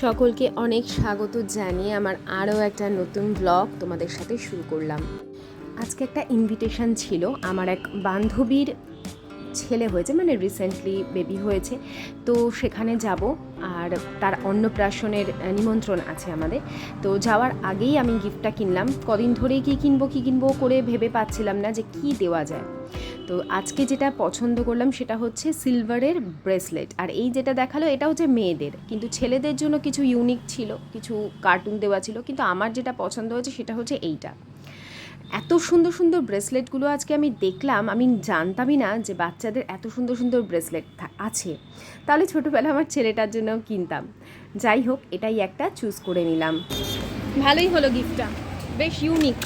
সকলকে অনেক স্বাগত জানিয়ে আমার আরও একটা নতুন ব্লগ তোমাদের সাথে শুরু করলাম। আজকে একটা ইনভিটেশন ছিল। আমার এক বান্ধবীর ছেলে হয়েছে মানে রিসেন্টলি বেবি হয়েছে। তো সেখানে যাব আর তার অন্নপ্রাশনের নিমন্ত্রণ আছে আমাদের। তো যাওয়ার আগেই আমি গিফটটা কিনলাম। কদিন ধরেই কী কিনবো কী কিনবো করে ভেবে পাচ্ছিলাম না যে কী দেওয়া যায়। তো আজকে যেটা পছন্দ করলাম সেটা হচ্ছে সিলভারের ব্রেসলেট। আর এই যেটা দেখাল এটা হচ্ছে মেয়েদের। কিন্তু ছেলেদের জন্য কিছু ইউনিক ছিল, কিছু কার্টুন দেওয়া ছিল, কিন্তু আমার যেটা পছন্দ হয়েছে সেটা হচ্ছে এইটা। এত সুন্দর সুন্দর ব্রেসলেটগুলো আজকে আমি দেখলাম, আমি জানতামই না যে বাচ্চাদের এত সুন্দর সুন্দর ব্রেসলেট আছে। তাহলে ছোটোবেলা আমার ছেলেটার জন্য কিনতাম। যাই হোক, এটাই একটা চুজ করে নিলাম। ভালোই হলো গিফটটা বেশ ইউনিক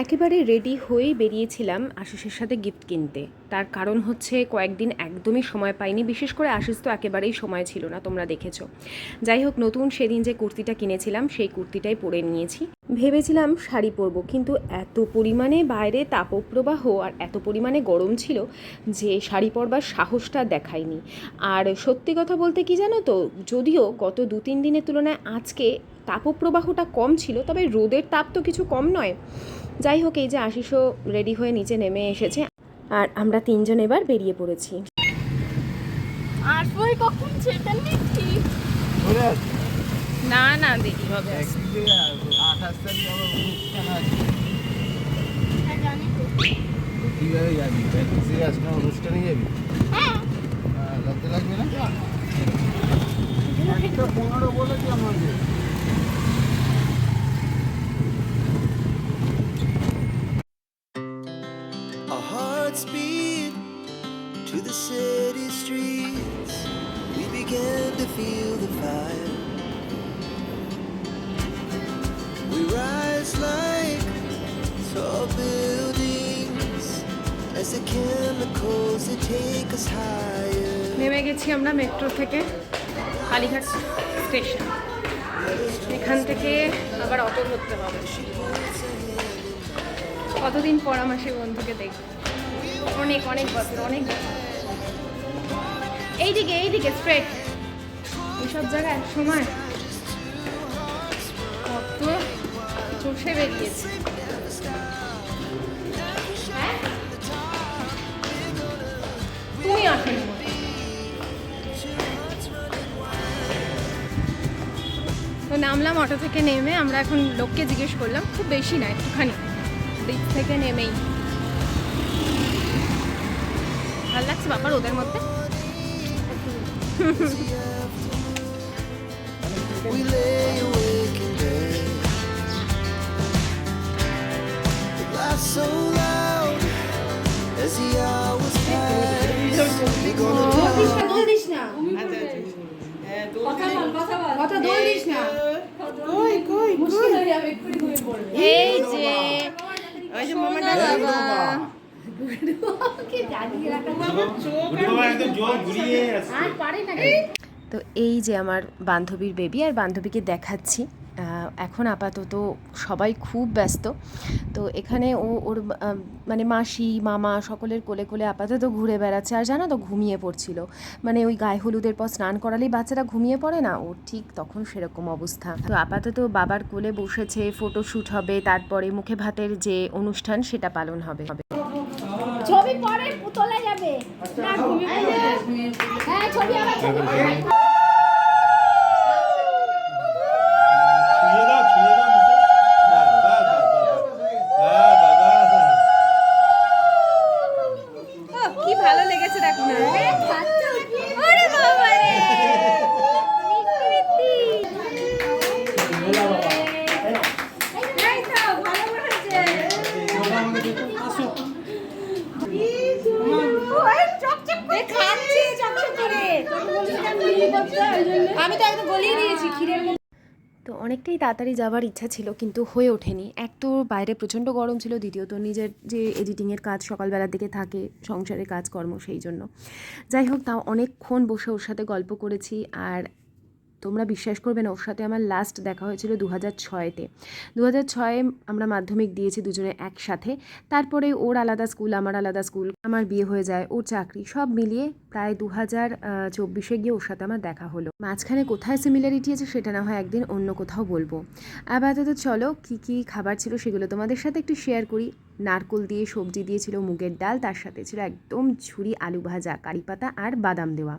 একেবারে রেডি হয়েই বেরিয়েছিলাম আশিসের সাথে গিফট কিনতে। তার কারণ হচ্ছে কয়েকদিন একদমই সময় পাইনি, বিশেষ করে আশিস তো একেবারেই সময় ছিল না, তোমরা দেখেছ। যাই হোক, নতুন সেদিন যে কুর্তিটা কিনেছিলাম, সেই কুর্তিটাই পরে নিয়েছি। ভেবেছিলাম শাড়ি পরব, কিন্তু এত পরিমাণে বাইরে তাপপ্রবাহ আর এত পরিমাণে গরম ছিল যে শাড়ি পরবার সাহসটা দেখায়নি। আর সত্যি কথা বলতে কি জানো তো, যদিও গত দু তিন দিনের তুলনায় আজকে তাপপ্রবাহটা কম ছিল, তবে রোদের তাপ তো কিছু কম নয়। যাই হোক এই যে আশিসও রেডি হয়ে নিচে নেমে এসেছে। আর আমরা তিনজন এবার বেরিয়ে পড়েছি। আর বই কখন সেটা নিচ্ছি না না দেরি হবে। আঠাশ তারিখ। হ্যাঁ কীভাবে যাবি? আজকে অনুষ্ঠানে যাবি? হ্যাঁ। হ্যাঁ, লাগবে না? পনেরো বলেছি আমাকে নেমে গেছি আমরা মেট্রো থেকে কালীঘাট স্টেশন। এখান থেকে আবার অটো ধরতে হবে। কতদিন পর আমার সেই বন্ধুকে দেখব? অনেক অনেক বছর, অনেক। এইদিকে এইদিকে স্ট্রেট এইসব জায়গায় এক সময়। কত চষে বেরিয়েছে। হ্যাঁ? তুমি আসেনি তো নামলাম অটো থেকে নেমে আমরা এখন লোককে জিজ্ঞেস করলাম খুব বেশি না একটুখানি ব্রিজ থেকে নেমেই ভালো লাগছে ব্যাপার ওদের মধ্যে We lay awake in bed. The laughs so loud as the hours pass. They're gonna dole this না কথা দোল দিস না। মুশকিল হয়ে যাবে এক্ষুনি ঘুমিয়ে পড়বে। এই যে। বাবা। আর পারে না তো এই যে আমার বান্ধবীর বেবি আর বান্ধবীকে দেখাচ্ছি। এখন আপাতত সবাই খুব ব্যস্ত। তো এখানে ও, ওর মানে মাসি, মামা সকলের কোলে কোলে আপাতত ঘুরে বেড়াচ্ছে। আর জানো তো, ঘুমিয়ে পড়ছিল। মানে ওই গায়ে হলুদের পর স্নান করালেই বাচ্চারা ঘুমিয়ে পড়ে না? ওর ঠিক তখন সেরকম অবস্থা। তো আপাতত বাবার কোলে বসেছে ফটোশ্যুট হবে, তারপরে মুখে ভাতের যে অনুষ্ঠান সেটা পালন হবে। ছবি পরে তোলা যাবে। হ্যাঁ ছবি আবার ছবি পরে ছুঁয়ে দাও ছুঁয়ে দাও মুখে বাহ বাহ বাহ বাহ বাহ বাহ বাহ কি ভালো লেগেছে দেখো না বাচ্চা উঠিয়ে আরে বাবা রে এই তো ভালো বলেছে খাচ্ছে চকচক করে তোকে বলেছিলাম মিলি করতে ওই জন্য আমি তো একদম গলিয়ে দিয়েছি ক্ষীরের মধ্যে তো অনেকটাই তাড়াতাড়ি যাওয়ার ইচ্ছা ছিল, কিন্তু হয়ে ওঠেনি। এক তো বাইরে প্রচণ্ড গরম ছিল, দ্বিতীয়ত নিজের যে এডিটিংয়ের কাজ সকালবেলার দিকে থাকে, সংসারের কাজকর্ম সেই জন্য। যাই হোক, তাও অনেকক্ষণ বসে ওর সাথে গল্প করেছি, আর তোমরা বিশ্বাস করবে না, ওর সাথে আমার লাস্ট দেখা হয়েছিল দু হাজার ছয়তে। দু হাজার ছয়ে আমরা মাধ্যমিক দিয়েছি দুজনে একসাথে। তারপরে ওর আলাদা স্কুল আমার আলাদা স্কুল আমার বিয়ে হয়ে যায়, ওর চাকরি, সব মিলিয়ে প্রায় দু হাজার চব্বিশে গিয়ে ওর সাথে আমার দেখা হলো। মাঝখানে কোথায় সিমিলারিটি আছে সেটা না হয় একদিন অন্য কোথাও বলব। আপাতত চলো, কী কী খাবার ছিল সেগুলো তোমাদের সাথে একটু শেয়ার করি। নারকোল দিয়ে সবজি দিয়েছিল মুগের ডাল, তার সাথে ছিল একদম ঝুরি আলু ভাজা, কারি পাতা আর বাদাম দেওয়া।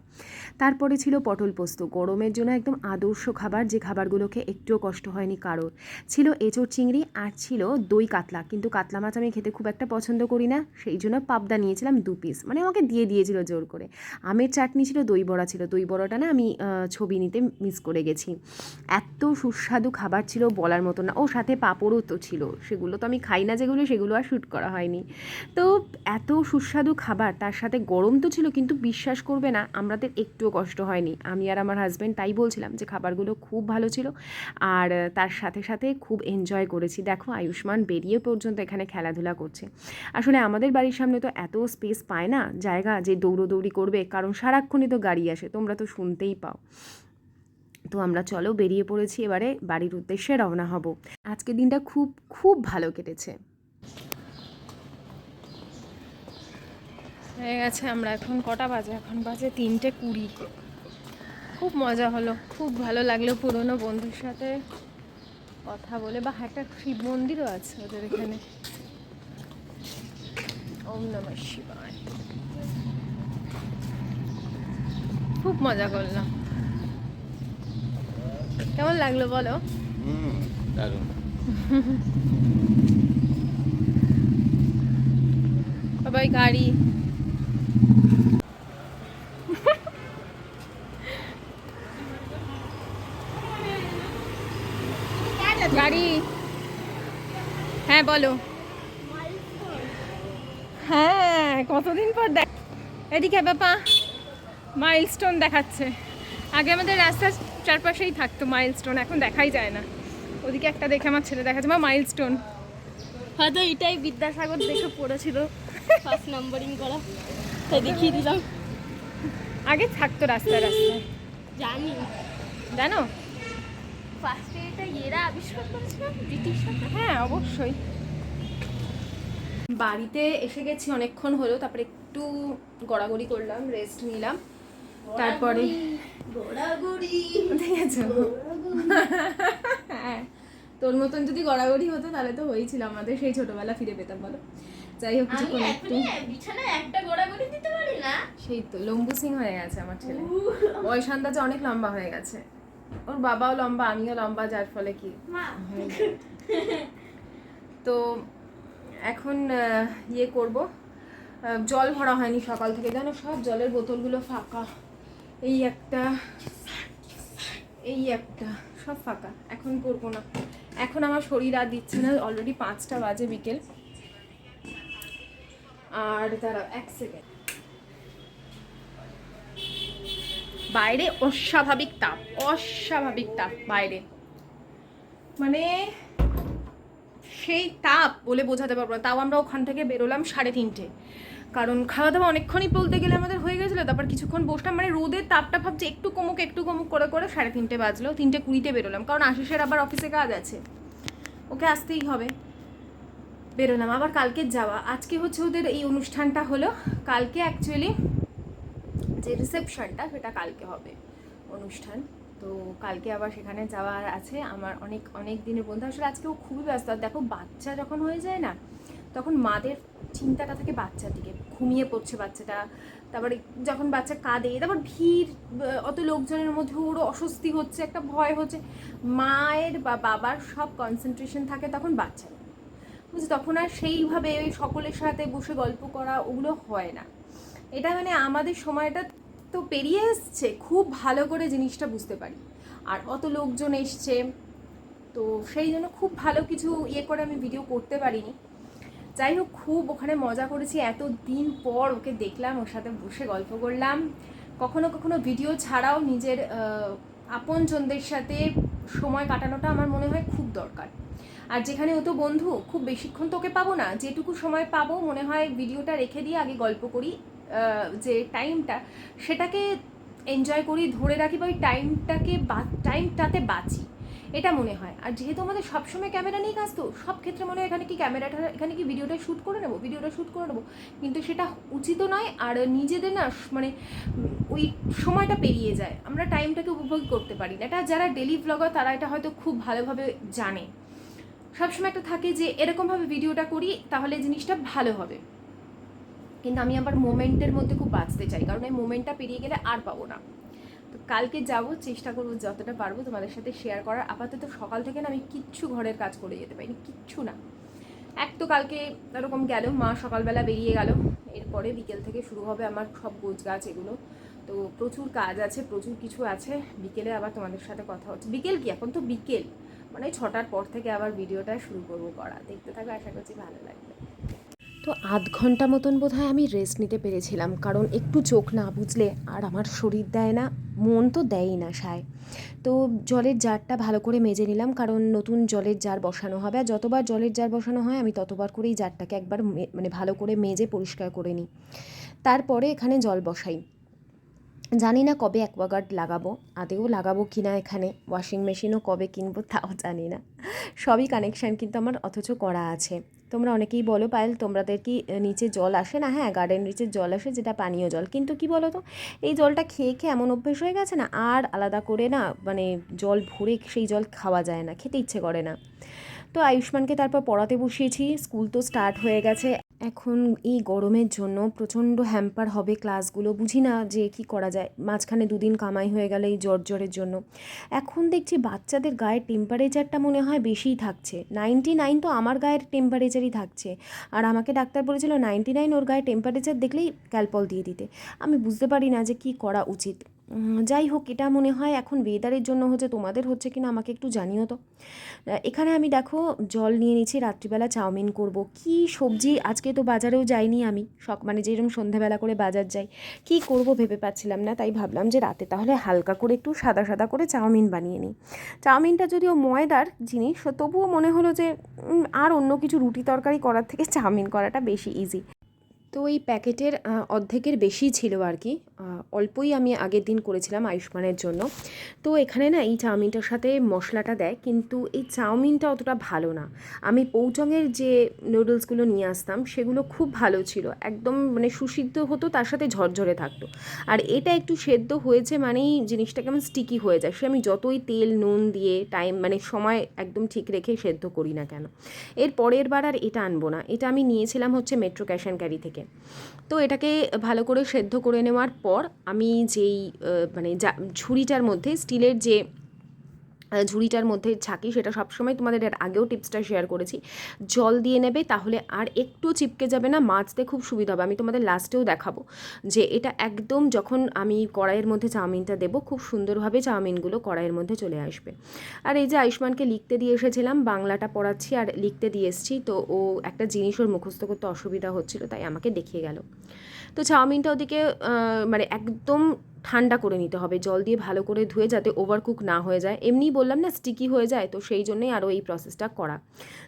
তারপরে ছিল পটল পোস্ত, গরমের জন্য একদম আদর্শ খাবার যে খাবারগুলোকে একটুও কষ্ট হয়নি কারোর। ছিল এঁচোড় চিংড়ি আর ছিল দই কাতলা। কিন্তু কাতলা মাছ আমি খেতে খুব একটা পছন্দ করি না। সেই জন্য পাবদা নিয়েছিলাম দু পিস মানে আমাকে দিয়ে দিয়েছিল জোর করে। আমের চাটনি ছিল, দই বড়া ছিল। দই বড়াটা না আমি ছবি নিতে মিস করে গেছি। এত সুস্বাদু খাবার ছিল বলার মতো না। ও সাথে পাঁপড়ও তো ছিল। সেগুলো তো আমি খাই না যেগুলো, সেগুলো আর শ্যুট করা হয়নি। তো এত সুস্বাদু খাবার, তার সাথে গরম তো ছিল, কিন্তু বিশ্বাস করবে না আমাদের একটুও কষ্ট হয়নি। আমি আর আমার হাজব্যান্ড তাই বলছিলাম যে খাবারগুলো খুব ভালো ছিল আর তার সাথে সাথে খুব এনজয় করেছি। দেখো, আয়ুষ্মান বেরিয়ে পর্যন্ত এখানে খেলাধুলা করছে। আসলে আমাদের বাড়ির সামনে তো এত স্পেস পায় না, জায়গা যে দৌড়োদৌড়ি করবে, কারণ সারাক্ষণই তো গাড়ি আসে, তোমরা তো শুনতেই পাও। তো আমরা চলো বেরিয়ে পড়েছি, এবারে বাড়ির উদ্দেশ্যে রওনা হব। আজকে দিনটা খুব খুব ভালো কেটেছে। হয়ে গেছে, আমরা এখন কটা বাজে? এখন বাজে তিনটে কুড়ি। খুব মজা হলো খুব ভালো লাগল পুরনো বন্ধুর সাথে কথা বলে। বা একটা শিব মন্দিরও আছে ওদের এখানে। ওম নমঃ শিবায়। খুব মজা করলাম। কেমন লাগল বলো? দারুণ। সবাই গাড়ি হ্যাঁ বলো। হ্যাঁ কতদিন পর দেখ এদিকে বাবা মাইলস্টোন দেখাচ্ছে। আগে আমাদের রাস্তার চারপাশেই থাকতো মাইলস্টোন এখন দেখাই যায় না। ওদিকে একটা দেখে আমার ছেলে দেখাচ্ছে মা মাইলস্টোন হয়তো এটাই বিদ্যাসাগর দেখে পড়েছিল ফার্স্ট নাম্বারিং করা। তাই দেখিয়ে দিলাম। আগে থাকতো রাস্তায় রাস্তায়। জানি। জানো? ফার্স্টে এরা আবিষ্কার করেছিল ব্রিটিশরা? হ্যাঁ অবশ্যই। বাড়িতে এসে গেছি অনেকক্ষণ হলো তারপরে একটু গড়াগড়ি করলাম রেস্ট নিলাম। তারপরে হ্যাঁ তোর মতন যদি গড়াগড়ি হতো তাহলে তো হয়েছিল আমাদের সেই ছোটবেলা ফিরে পেতাম বলো। যাই হোক কিছুক্ষণ একটু একটা ঘোরাঘুরি দিতে পারি না? সেই তো লম্বু সিং হয়ে গেছে আমার ছেলে। বয়স আন্দাজে অনেক লম্বা হয়ে গেছে। ওর বাবাও লম্বা আমিও লম্বা যার ফলে কি? তো এখন ইয়ে করব। জল ভরা হয়নি সকাল থেকে। জানো সব জলের বোতলগুলো ফাঁকা। এই একটা এই একটা সব ফাঁকা। এখন করব না। এখন আমার শরীর আর দিচ্ছে না। অলরেডি পাঁচটা বাজে বিকেল। আর দাঁড়াও এক সেকেন্ড বাইরে অস্বাভাবিক তাপ অস্বাভাবিক তাপ বাইরে। মানে সেই তাপ বলে বোঝাতে পারব না, তাও আমরা ওখান থেকে বেরোলাম সাড়ে তিনটে। কারণ খাওয়া দাওয়া অনেকক্ষণই বলতে গেলে আমাদের হয়ে গেছিল, তারপর কিছুক্ষণ বসলাম মানে রোদের তাপটা ভাবছি একটু কমুক একটু কমুক করে করে সাড়ে তিনটে বাজলো, তিনটে কুড়িতে বেরোলাম, কারণ আশিসের আবার অফিসে কাজ আছে। ওকে আসতেই হবে। বেরোলাম, আবার কালকে যাওয়া। আজকে হচ্ছে ওদের এই অনুষ্ঠানটা হলো, কালকে অ্যাকচুয়ালি যে রিসেপশনটা সেটা কালকে হবে অনুষ্ঠান। তো কালকে আবার সেখানে যাওয়ার আছে আমার অনেক অনেক দিনের বন্ধু। আসলে আজকেও খুবই ব্যস্ত। দেখো বাচ্চা যখন হয়ে যায় না, তখন মাদের চিন্তাটা থাকে বাচ্চার দিকে। ঘুমিয়ে পড়ছে বাচ্চাটা। তারপরে যখন বাচ্চা কাঁদে, তারপর ভিড় অত লোকজনের মধ্যে ওরও অস্বস্তি হচ্ছে, একটা ভয় হচ্ছে। মায়ের বা বাবার সব কনসেন্ট্রেশন থাকে তখন বাচ্চা বুঝছি তখন আর সেইভাবে ওই সকলের সাথে বসে গল্প করা ওগুলো হয় না। এটা মানে আমাদের সময়টা তো পেরিয়ে এসছে, খুব ভালো করে জিনিসটা বুঝতে পারি। আর অত লোকজন এসছে, তো সেই জন্য খুব ভালো কিছু ইয়ে করে আমি ভিডিও করতে পারিনি। যাই হোক, খুব ওখানে মজা করেছি এত দিন পর ওকে দেখলাম, ওর সাথে বসে গল্প করলাম। কখনো কখনো ভিডিও ছাড়াও নিজের আপনজনদের সাথে সময় কাটানোটা আমার মনে হয় খুব দরকার। আর যেখানে ও তো বন্ধু, খুব বেশিক্ষণ তো ওকে পাবো না, যেটুকু সময় পাবো, মনে হয় ভিডিওটা রেখে দিয়ে আগে গল্প করি। যে টাইমটা সেটাকে এনজয় করি, ধরে রাখি বা ওই টাইমটাকে টাইমটাতে বাঁচি। এটা মনে হয়। আর যেহেতু আমাদের সবসময় ক্যামেরা নিয়ে কাজ তো, সব ক্ষেত্রে মনে হয় এখানে কি ক্যামেরাটা এখানে কি ভিডিওটা শ্যুট করে নেব? ভিডিওটা শ্যুট করে নেব? কিন্তু সেটা উচিত নয়, আর নিজেদের না মানে ওই সময়টা পেরিয়ে যায়। আমরা টাইমটাকে উপভোগ করতে পারি না। এটা যারা ডেলি ব্লগার তারা এটা হয়তো খুব ভালোভাবে জানে। সবসময় একটা থাকে যে, এরকমভাবে ভিডিওটা করি, তাহলে জিনিসটা ভালো হবে। কিন্তু আমি আবার মোমেন্টের মধ্যে খুব বাঁচতে চাই, কারণ এই মোমেন্টটা পেরিয়ে গেলে আর পাবো না। তো কালকে যাব, চেষ্টা করব যতটা পারব তোমাদের সাথে শেয়ার করার। আপাতত সকাল থেকে না আমি কিচ্ছু ঘরের কাজ করে যেতে পারিনি, কিচ্ছু না। এক তো কালকে এরকম গেল, মা সকালবেলা বেরিয়ে গেল, এরপরে বিকেল থেকে শুরু হবে আমার সব গোছ গাছ এগুলো। তো প্রচুর কাজ আছে, প্রচুর কিছু আছে। বিকেলে আবার তোমাদের সাথে কথা হচ্ছে। বিকেল কি এখন তো বিকেল মানে ছটার পর থেকে আবার ভিডিওটা শুরু করব করা। দেখতে থাকো, আশা করছি ভালো লাগবে। তো আধ ঘণ্টা মতন বোধহয় আমি রেস্ট নিতে পেরেছিলাম, কারণ একটু চোখ না বুঝলে আর আমার শরীর দেয় না, মন তো দেয়ই না সায়। তো জলের জারটা ভালো করে মেজে নিলাম, কারণ নতুন জলের জার বসানো হবে, আর যতবার জলের জার বসানো হয়, আমি ততবার করেই জারটাকে একবার মানে ভালো করে মেজে পরিষ্কার করে নিই। তারপরে এখানে জল বসাই। জানি না কবে অ্যাকোয়াগার্ড লাগাবো, আদেও লাগাবো কি না এখানে ওয়াশিং মেশিনও কবে কিনবো তাও জানি না। সবই কানেকশান কিন্তু আমার অথচ করা আছে। তোমরা অনেকেই বলো, পায়েল তোমাদের কি নিচে জল আসে না? হ্যাঁ গার্ডেন নিচে জল আসে, যেটা পানীয় জল। কিন্তু কি বলো তো এই জলটা খেয়ে খেয়ে এমন অভ্যেস হয়ে গেছে না, আর আলাদা করে না মানে জল ভরে সেই জল খাওয়া যায় না, খেতে ইচ্ছে করে না। তো আয়ুষ্মানকে তারপর পড়াতে বসিয়েছি, স্কুল তো স্টার্ট হয়ে গেছে এখন এই গরমের জন্য প্রচণ্ড হ্যাম্পার হবে ক্লাসগুলো বুঝি না যে কি করা যায়। মাঝখানে দুদিন কামাই হয়ে গেলে এই জ্বর জ্বরের জন্য। এখন দেখছি বাচ্চাদের গায়ের টেম্পারেচারটা মনে হয় বেশিই থাকছে। নাইনটি নাইন তো আমার গায়ের টেম্পারেচারই থাকছে। আর আমাকে ডাক্তার বলেছিল নাইনটি নাইন ওর গায়ে টেম্পারেচার দেখলেই ক্যালপল দিয়ে দিতে। আমি বুঝতে পারি না যে কি করা উচিত। যাই হোক, এটা মনে হয় এখন ওয়েদারের জন্য হচ্ছে তোমাদের হচ্ছে কিনা আমাকে একটু জানিও তো। এখানে আমি দেখো জল নিয়ে নিচ্ছি রাত্রিবেলা চাউমিন করব। কি সবজি? আজকে তো বাজারেও যাইনি আমি। সক মানে যেরকম সন্ধ্যাবেলা করে বাজার যাই, কি করব ভেবে পাচ্ছিলাম না, তাই ভাবলাম যে রাতে তাহলে হালকা করে একটু সাদা সাদা করে চাউমিন বানিয়ে নিই। চাউমিনটা যদিও ময়দার জিনিস, তবুও মনে হলো যে আর অন্য কিছু রুটি তরকারি করার থেকে চাউমিন করাটা বেশি ইজি তো এই প্যাকেটের অর্ধেকের বেশি ছিল আর কি। অল্পই আমি আগের দিন করেছিলাম আয়ুষ্মানের জন্য। তো এখানে না এই চাউমিনটার সাথে মশলাটা দেয়, কিন্তু এই চাউমিনটা অতটা ভালো না। আমি পৌচঙের যে নুডলসগুলো নিয়ে আসতাম, সেগুলো খুব ভালো ছিল। একদম মানে সুসিদ্ধ হতো, তার সাথে ঝরঝরে থাকতো। আর এটা একটু সেদ্ধ হয়েছে মানেই জিনিসটা কেমন স্টিকি হয়ে যায়। সে আমি যতই তেল, নুন দিয়ে টাইম মানে সময় একদম ঠিক রেখে সেদ্ধ করি না কেন। এর পরের বার আর এটা আনব না। এটা আমি নিয়েছিলাম হচ্ছে মেট্রো ক্যাশ অ্যান্ড ক্যারি থেকে। তো এটাকে ভালো করে সেদ্ধ করে নেওয়ার পর আমি যেই মানে ঝুড়িটার মধ্যে, স্টিলের যে ঝুড়িটার মধ্যে ছাকি, সেটা সবসময় তোমাদের এর আগেও টিপসটা শেয়ার করেছি। জল দিয়ে নেবে, তাহলে আর একটু চিপকে যাবে না মাছতে খুব সুবিধা হবে। আমি তোমাদের লাস্টেও দেখাবো যে এটা একদম যখন আমি কড়াইয়ের মধ্যে চাউমিনটা দেবো, খুব সুন্দরভাবে চাউমিনগুলো কড়াইয়ের মধ্যে চলে আসবে। আর এই যে আয়ুষ্মানকে লিখতে দিয়ে এসেছিলাম, বাংলাটা পড়াচ্ছি আর লিখতে দিয়ে এসেছি, তো ও একটা জিনিস ওর মুখস্থ করতে অসুবিধা হচ্ছিল, তাই আমাকে দেখিয়ে গেল। তো চাউমিনটা ওদিকে মানে একদম ঠান্ডা করে নিতে হবে। জল দিয়ে ভালো করে ধুয়ে যাতে ওভারকুক না হয়ে যায়। এমনি বললাম না স্টিকি হয়ে যায়, তো সেই জন্যই আরও এই প্রসেসটা করা।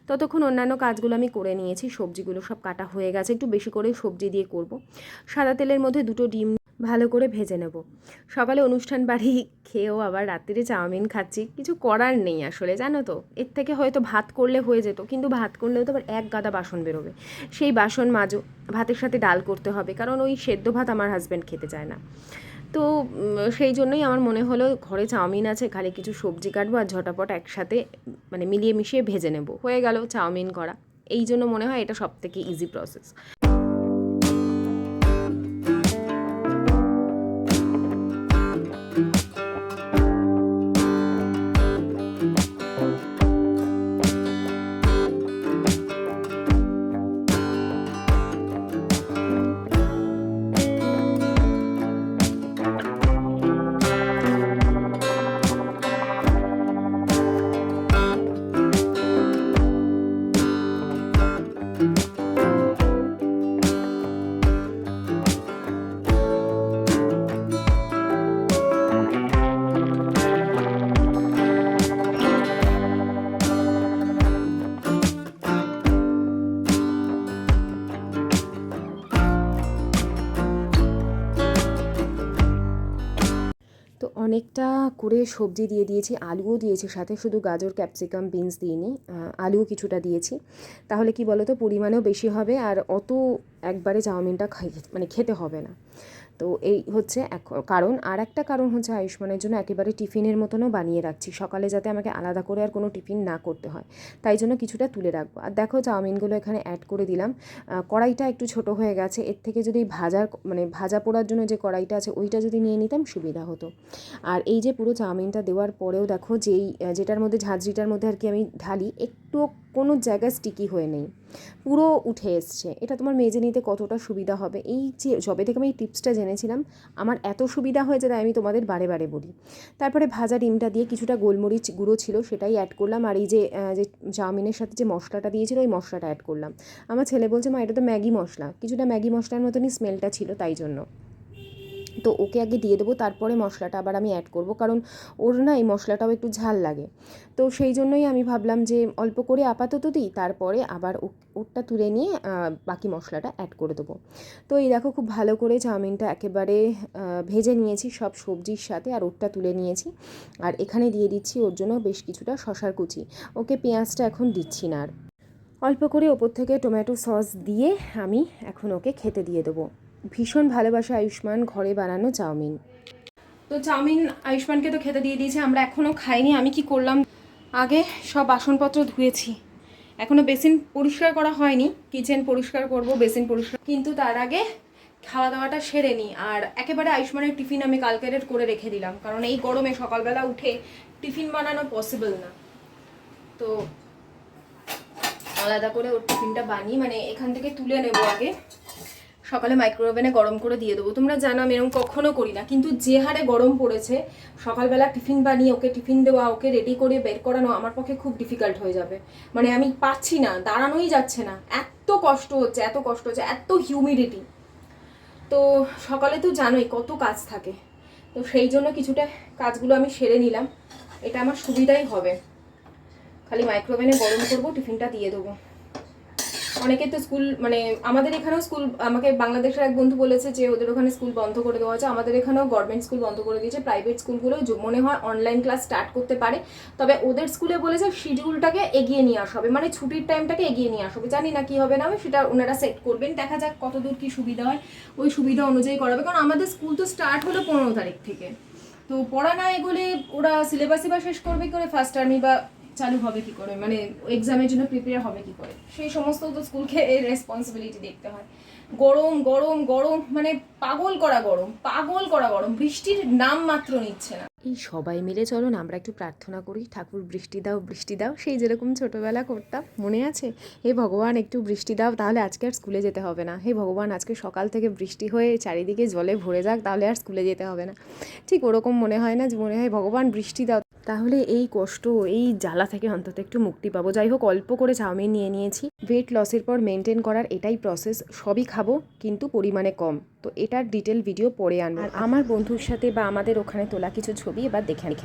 ততক্ষণ অন্যান্য কাজগুলো আমি করে নিয়েছি। সবজিগুলো সব কাটা হয়ে গেছে। একটু বেশি করে সবজি দিয়ে করব। সাদা তেলের মধ্যে দুটো ডিম ভালো করে ভেজে নেব। সকালে অনুষ্ঠান বাড়ি খেয়েও আবার রাত্রিরে চাউমিন খাচ্ছি। কিছু করার নেই আসলে, জানো তো? এর থেকে হয়তো ভাত করলে হয়ে যেত, কিন্তু ভাত করলেও তো আবার এক গাদা বাসন বেরোবে। সেই বাসন মাজো, ভাতের সাথে ডাল করতে হবে, কারণ ওই সেদ্ধ ভাত আমার হাজব্যান্ড খেতে চায় না। তো সেই জন্যই আমার মনে হলো ঘরে চাউমিন আছে, খালি কিছু সবজি কাটবো আর ঝটাপট একসাথে মানে মিলিয়ে মিশিয়ে ভেজে নেব। হয়ে গেল চাউমিন করা। এই জন্য মনে হয় এটা সব থেকে ইজি প্রসেস সবজি দিয়ে দিয়েছি, আলুও দিয়েছি সাথে, শুধু গাজর, ক্যাপসিকাম, বিনস দিইনি আলুও কিছুটা দিয়েছি। তাহলে কি বলো তো পরিমাণেও বেশি হবে আর অত একবারে চাউমিনটা খাই মানে খেতে হবে না। তো এই হচ্ছে এক কারণ। আর একটা কারণ হচ্ছে আয়ুষ্মানের জন্য একেবারে টিফিনের মতনও বানিয়ে রাখছি। সকালে যাতে আমাকে আলাদা করে আর কোনো টিফিন না করতে হয়। তাই জন্য কিছুটা তুলে রাখব। আর দেখো চাউমিনগুলো এখানে অ্যাড করে দিলাম। কড়াইটা একটু ছোট হয়ে গেছে। এর থেকে যদি ভাজার মানে ভাজা পোড়ার জন্য যে কড়াইটা আছে, ওইটা যদি নিয়ে নিতাম সুবিধা হতো। আর এই যে পুরো চাউমিনটা দেওয়ার পরেও দেখো যেই যেটার মধ্যে ঝাঁঝরিটার মধ্যে আর কি আমি ঢালি, একটুও কোনো জায়গায় স্টিকি হয়ে নেই। পুরো উঠে এসছে। এটা তোমার মেজে নিতে কতটা সুবিধা হবে? এই যে যবে থেকে আমি এই টিপসটা জেনেছিলাম, আমার এত সুবিধা হয়েছে তাই আমি তোমাদের বারে বারে বলি। তারপরে ভাজা ডিমটা দিয়ে কিছুটা গোলমরিচ গুঁড়ো ছিল, সেটাই অ্যাড করলাম। আর এই যে যে চাউমিনের সাথে যে মশলাটা দিয়েছিল, ওই মশলাটা অ্যাড করলাম। আমার ছেলে বলছে, মা, এটা তো ম্যাগি মশলা। কিছুটা ম্যাগি মশলার মতনই স্মেলটা ছিল তাই জন্য। তো ওকে আগে দিয়ে দেবো, তারপরে মশলাটা আবার আমি অ্যাড করব, কারণ ওর না এই মশলাটাও একটু ঝাল লাগে। তো সেই জন্যই আমি ভাবলাম যে অল্প করে আপাতত দিই, তারপরে আবার ওরটা তুলে নিয়ে বাকি মশলাটা অ্যাড করে দেবো। তো এই দেখো খুব ভালো করে চাউমিনটা একেবারে ভেজে নিয়েছি সব সবজির সাথে, আর ওরটা তুলে নিয়েছি। আর এখানে দিয়ে দিচ্ছি ওর জন্য বেশ কিছুটা শশার কুচি। ওকে পেঁয়াজটা এখন দিচ্ছি না আর। অল্প করে ওপর থেকে টমেটো সস দিয়ে আমি এখন ওকে খেতে দিয়ে দেবো। ভীষণ ভালোবাসে আয়ুষ্মান ঘরে বানানো চাউমিন। তো চাউমিন আয়ুষ্মানকে তো খেতে দিয়ে দিয়েছে, আমরা এখনও খাইনি, আমি কি করলাম? আগে সব বাসনপত্র ধুয়েছি। এখনও বেসিন পরিষ্কার করা হয়নি, কিচেন পরিষ্কার করব, বেসিন পরিষ্কার কিন্তু তার আগে খাওয়া দাওয়াটা সেরে নিই আর একেবারে আয়ুষ্মানের টিফিন আমি কালকের করে রেখে দিলাম, কারণ এই গরমে সকালবেলা উঠে টিফিন বানানো পসিবল না। তো আলাদা করে ওর টিফিনটা বানিয়ে মানে এখান থেকে তুলে নেব আগে। সকালে মাইক্রোওভেনে গরম করে দিয়ে দেবো। তোমরা জানো আমি এরকম কখনো করি না। কিন্তু যে হারে গরম পড়েছে, সকালবেলা টিফিন বানিয়ে ওকে টিফিন দেওয়া, ওকে রেডি করে বের করানো আমার পক্ষে খুব ডিফিকাল্ট হয়ে যাবে। মানে আমি পাচ্ছি না, দাঁড়ানোই যাচ্ছে না। এত কষ্ট হচ্ছে, এত কষ্ট হচ্ছে, এত হিউমিডিটি তো সকালে তো জানোই কত কাজ থাকে। তো সেই জন্য কিছুটা কাজগুলো আমি সেরে নিলাম। এটা আমার সুবিধাই হবে। খালি মাইক্রোওভেনে গরম করব, টিফিনটা দিয়ে দেবো। অনেকে তো স্কুল মানে আমাদের এখানেও স্কুল, আমাকে বাংলাদেশের এক বন্ধু বলেছে যে ওদের ওখানে স্কুল বন্ধ করে দেওয়া হয়েছে। আমাদের এখানেও গভর্নমেন্ট স্কুল বন্ধ করে দিয়েছে। প্রাইভেট স্কুলগুলো মনে হয় অনলাইন ক্লাস স্টার্ট করতে পারে। তবে ওদের স্কুলে বলেছে শিডিউলটাকে এগিয়ে নিয়ে আসা হবে। মানে ছুটির টাইমটাকে এগিয়ে নিয়ে আসা হবে। জানি না কি হবে না হবে, সেটা ওনারা সেট করবেন। দেখা যাক কত দূর কি সুবিধা হয়। ওই সুবিধা অনুযায়ী করাবে কারণ আমাদের স্কুল তো স্টার্ট হলো পনেরো তারিখ থেকে। তো পড়া না এগোলে ওরা সিলেবাসই বা শেষ করবে করে? ফার্স্ট টার্মই বা চালু হবে কি করে? মানে এক্সামের জন্য প্রিপেয়ার হবে কি করে? সেই সমস্ত তো স্কুলকে এই রেসপন্সিবিলিটি দেখতে হয়। গরম গরম গরম মানে পাগল করা গরম, পাগল করা গরম, বৃষ্টির নাম মাত্র নিচ্ছে না। এই সবাই মিলে চলো না আমরা একটু প্রার্থনা করি, ঠাকুর বৃষ্টি দাও বৃষ্টি দাও, সেই যেরকম ছোটোবেলা করতাম, মনে আছে? হে ভগবান, একটু বৃষ্টি দাও, তাহলে আজকে আর স্কুলে যেতে হবে না। হে ভগবান, আজকে সকাল থেকে বৃষ্টি হয়ে চারিদিকে জলে ভরে যাক, তাহলে আর স্কুলে যেতে হবে না। ঠিক ওরকম মনে হয় না? যে মনে হয় ভগবান, বৃষ্টি দাও তাহলে এই কষ্ট, এই জ্বালা থেকে অন্তত একটু মুক্তি পাবো। যাই হোক, অল্প করে চাউমিন নিয়ে নিয়েছি। ওয়েট লসের পর মেনটেন করার এটাই প্রসেস সবই খাব, কিন্তু পরিমাণে কম। তো এটার ডিটেল ভিডিও পরে আনব। আমার বন্ধুর সাথে বা আমাদের ওখানে তোলা কিছু ছবি এবার দেখে নিই